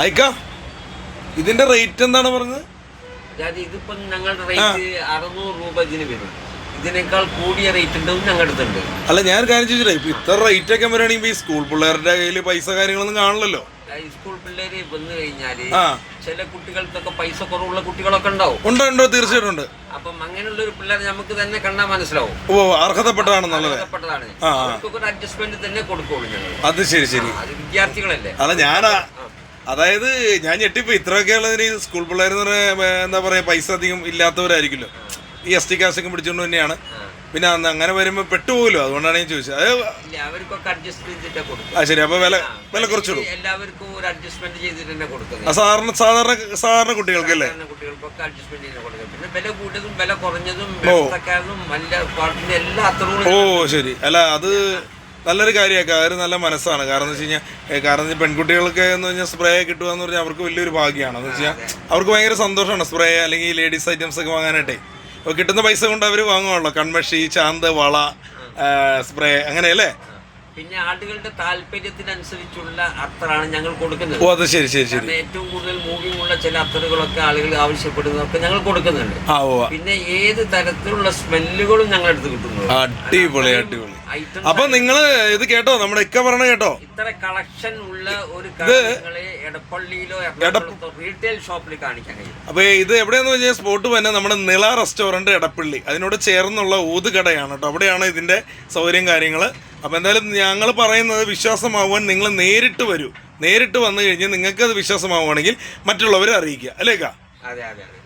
അയക്ക ഇതിന്റെ റേറ്റ് എന്താണ് പറഞ്ഞത്? ഇതിപ്പം ഞങ്ങളുടെ റേറ്റ് അറുന്നൂറ് രൂപ ഇതിന് വരും. ഇതിനേക്കാൾ കൂടിയ റേറ്റ് ഉണ്ടെന്ന് ഞങ്ങളുടെ അടുത്തുണ്ട്. അല്ല ഞാൻ കാര്യം ചോദിച്ചില്ല ഇപ്പൊ ഇത്ര റേറ്റ് ഒക്കെ വരാണെങ്കിൽ സ്കൂൾ പിള്ളേരുടെ കയ്യിൽ പൈസ കാര്യങ്ങളൊന്നും കാണില്ലല്ലോ ഈ സ്കൂൾ പിള്ളേര് വന്നു കഴിഞ്ഞാൽ ചില കുട്ടികൾക്കൊക്കെ പൈസ കുറവുള്ള കുട്ടികളൊക്കെ ഉണ്ടാവും. ഉണ്ടോ ഉണ്ടോ തീർച്ചയായിട്ടും ഉണ്ട്. അപ്പം അങ്ങനെയുള്ള ഒരു പിള്ളേർ നമുക്ക് തന്നെ കണ്ടാൽ മനസ്സിലാവും. ഓ അർഹതപ്പെട്ടതാണെന്നുള്ളത്. അവർക്കൊക്കെ ഒരു അഡ്ജസ്റ്റ്മെന്റ് തന്നെ കൊടുക്കുള്ളൂ ഞങ്ങൾ അത് ശരി ശരി. അത് വിദ്യാർത്ഥികളല്ലേ. അല്ല ഞാനാ അതായത് ഞാൻ ഞെട്ടിപ്പോ ഇത്രയൊക്കെ ഉള്ളതിന് ഈ സ്കൂൾ പിള്ളേർ എന്ന് പറഞ്ഞാൽ എന്താ പറയാ പൈസ അധികം ഇല്ലാത്തവരായിരിക്കുമല്ലോ ഈ എസ് ടി കാശൊക്കെ പിടിച്ചുകൊണ്ട് തന്നെയാണ്. പിന്നെ അന്ന് അങ്ങനെ വരുമ്പോ പെട്ടുപോകുമല്ലോ അതുകൊണ്ടാണ് ഞാൻ ചോദിച്ചത്. അത് ആ ശരി അപ്പൊ വില വില കുറച്ചിടും ഈ എല്ലാവർക്കും ഒരു അഡ്ജസ്റ്റ്മെന്റ് ചെയ്തിട്ട് തന്നെ കൊടുക്കുന്നത്. സാധാരണ സാധാരണ സാധാരണ കുട്ടികൾക്ക് അല്ലേ കുട്ടികൾക്കൊക്കെ അഡ്ജസ്റ്റ്മെന്റ് ചെയ്ത് കൊടുക്കും പിന്നെ വില കുറഞ്ഞതും എല്ലാ അത്രയും ഓ ശരി. അല്ല അത് നല്ലൊരു കാര്യമൊക്കെ. അതൊരു നല്ല മനസ്സാണ്. കാരണം എന്ന് വെച്ച് കഴിഞ്ഞാൽ കാരണം പെൺകുട്ടികൾക്ക് എന്ന് പറഞ്ഞാൽ സ്പ്രേ കിട്ടുക എന്ന് പറഞ്ഞാൽ അവർക്ക് വലിയൊരു ഭാഗ്യമാണ്. എന്ന് വെച്ച് കഴിഞ്ഞാൽ അവർക്ക് ഭയങ്കര സന്തോഷമാണ് സ്പ്രേ അല്ലെങ്കിൽ ലേഡീസ് ഐറ്റംസ് ഒക്കെ വാങ്ങാനായിട്ടേ. അപ്പോൾ കിട്ടുന്ന പൈസ കൊണ്ട് അവർ വാങ്ങുവാണല്ലോ. കൺമഷി ചാന്ത് വള സ്പ്രേ അങ്ങനെയല്ലേ? പിന്നെ ആളുകളുടെ താല്പര്യത്തിനനുസരിച്ചുള്ള അത്തറാണ് ഞങ്ങൾ കൊടുക്കുന്നത്. ഓ അത് ശരി ശരി ശരി. കാരണം ഏറ്റവും കൂടുതൽ മൂവിംഗ് ഉള്ള ചില അത്തറുകളൊക്കെ ആളുകൾ ആവശ്യപ്പെടുന്നതൊക്കെ ഞങ്ങൾ കൊടുക്കുന്നുണ്ട്. ആ ഓ പിന്നെ ഏത് തരത്തിലുള്ള സ്മെല്ലുകളും ഞങ്ങൾ എടുത്ത് കിട്ടുന്നു അടിപൊളി അടിപൊളി. ഐറ്റം അപ്പൊ നിങ്ങൾ ഇത് കേട്ടോ നമ്മുടെ ഇക്ക പറഞ്ഞ കേട്ടോ? ഇത്ര കളക്ഷൻ ഉള്ള ഒരു കാര്യങ്ങളെ എടപ്പള്ളിയിലോ എറണാകുളത്തോ റീറ്റെയിൽ ഷോപ്പിൽ കാണിക്കാൻ കഴിയും. അപ്പൊ ഇത് എവിടെയെന്ന് വെച്ചാൽ സ്പോട്ട് തന്നെ നമ്മുടെ നിള റെസ്റ്റോറന്റ് എടപ്പള്ളി. അതിനോട് ചേർന്നുള്ള ഊതുകടയാണ് കേട്ടോ. അവിടെയാണ് ഇതിന്റെ സൗകര്യം കാര്യങ്ങൾ അപ്പൊ എന്തായാലും ഞങ്ങൾ പറയുന്നത് വിശ്വാസമാവാൻ നിങ്ങൾ നേരിട്ട് വരൂ. നേരിട്ട് വന്നു കഴിഞ്ഞാൽ നിങ്ങൾക്ക് അത് വിശ്വാസമാവുകയാണെങ്കിൽ മറ്റുള്ളവരെ അറിയിക്കുക. അല്ലേക്കാ അതെ അതെ.